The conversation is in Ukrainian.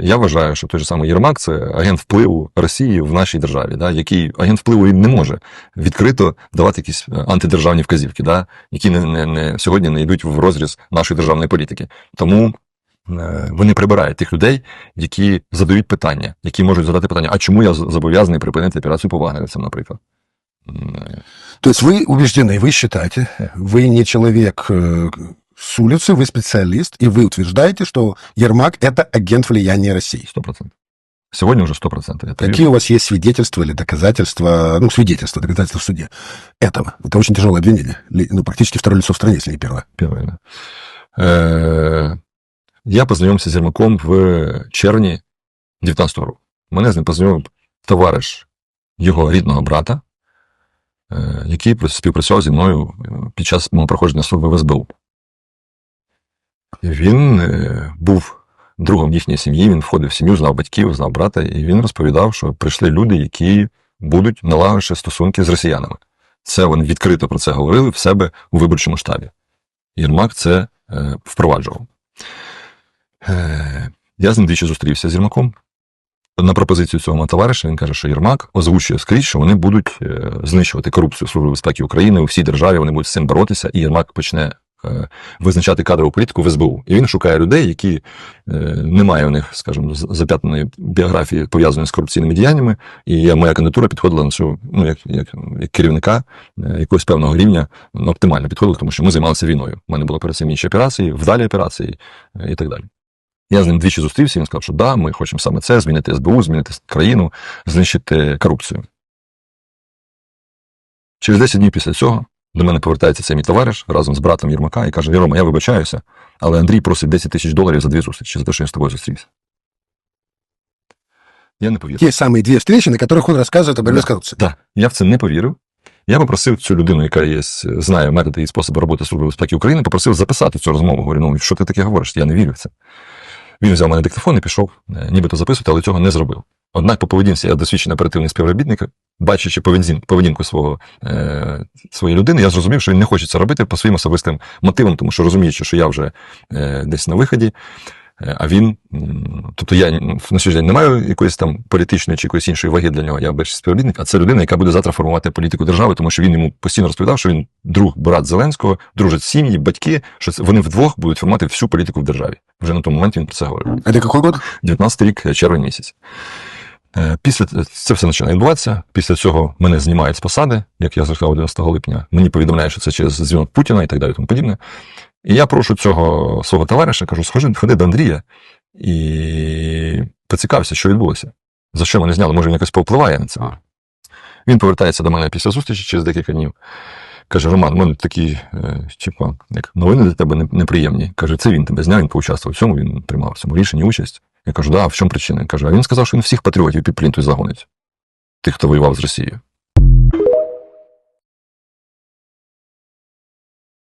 Я вважаю, що той же самий Єрмак це агент впливу Росії в нашій державі, да, який агент впливу і не може відкрито давати якісь е, антидержавні вказівки, да, які не, не, не, сьогодні не йдуть в розріз нашої державної політики. Тому е, вони прибирають тих людей, які задають питання, які можуть задати питання, а чому я з- зобов'язаний припинити операцію по вагнерівцям, наприклад. М, е, То есть вы убеждены, вы считаете, вы не человек э, с улицы, вы специалист, и вы утверждаете, что Ермак – это агент влияния России. 100%. Сьогодні вже 100%. Я Какие у вас есть свидетельства или доказательства, ну, свидетельства, доказательства в суде этого? Это очень тяжелое обвинение. Ли- Ну, практически второе лицо в стране, если не первое. Первое, да. Е, я познайомився з Єрмаком в червні 19-го року. Мене з ним познайомив товариш його рідного брата, е, який прос- співпрацював зі мною е, під час мого проходження служби в СБУ. Він е, був другом їхньої сім'ї, він входив в сім'ю, знав батьків, знав брата, і він розповідав, що прийшли люди, які будуть налагодити стосунки з росіянами. Це вони відкрито про це говорили в себе у виборчому штабі. Єрмак це е, впроваджував. Е, я з ним двічі зустрівся з Єрмаком. На пропозицію цього товариша він каже, що Єрмак озвучує скрізь, що вони будуть е, знищувати корупцію Служби безпеки України у всій державі, вони будуть з цим боротися, і Єрмак почне визначати кадрову політику в СБУ. І він шукає людей, які е, немає у них, скажімо, зап'ятаної біографії пов'язаної з корупційними діяннями. І моя кандидатура підходила на цю, ну, як, як, як керівника е, якогось певного рівня ну, оптимально підходила, тому що ми займалися війною. У мене були перед цим інші операції, вдалі операції е, і так далі. Я з ним двічі зустрівся, він сказав, що да, ми хочемо саме це, змінити СБУ, змінити країну, знищити корупцію. Через 10 днів після цього до мене повертається цей мій товариш разом з братом Єрмака і каже: Єрома, я вибачаюся, але Андрій просить 10 тисяч доларів за дві зустрічі, за те, що він з тобою зустрівся. Я не повірив. Те самые две встречи, на которых он рассказывает о борьбе Да. с коррупцией. Так, я в це не повірив. Я попросив цю людину, яка є, знає методи і способи роботи Служби безпеки України, попросив записати цю розмову. Говорю, ну що ти таке говориш? Я не вірю в це. Він взяв мене диктофон і пішов, е, нібито записувати, але цього не зробив. Однак по поведінці я досвідчений оперативний співробітник, бачачи поведінку свого, е, своєї людини, я зрозумів, що він не хоче це робити по своїм особистим мотивам, тому що розуміючи, що я вже е, десь на виході, е, а він, тобто я на сьогодні не маю якоїсь там політичної чи якоїсь іншої ваги для нього, я більше співробітник, а це людина, яка буде завтра формувати політику держави, тому що він йому постійно розповідав, що він друг, брат Зеленського, дружать сім'ї, батьки, що це- вони вдвох будуть формувати всю політику в державі. Вже на тому моменті він про це говорив. Это какой год? 19 рік, червень місяць. Е, Після це все починає відбуватися. Після цього мене знімають з посади, як я зрозумів 11 липня. Мені повідомляють, що це через дзвінок Путіна і так далі, тому подібне. І я прошу цього свого товариша, кажу, схожи, ходи до Андрія і поцікався, що відбулося. За що мене зняли? Може, він якось повпливає на це. Він повертається до мене після зустрічі через декілька днів. Каже: Роман, у мене такі, типу, як новини для тебе неприємні. Каже, це він тебе зняв, він поучаствував в цьому, він приймав в цьому рішенні участь. Я кажу, да, в чому причина? Каже, а він сказав, що він всіх патріотів під плінтою загонить. Тих, хто воював з Росією.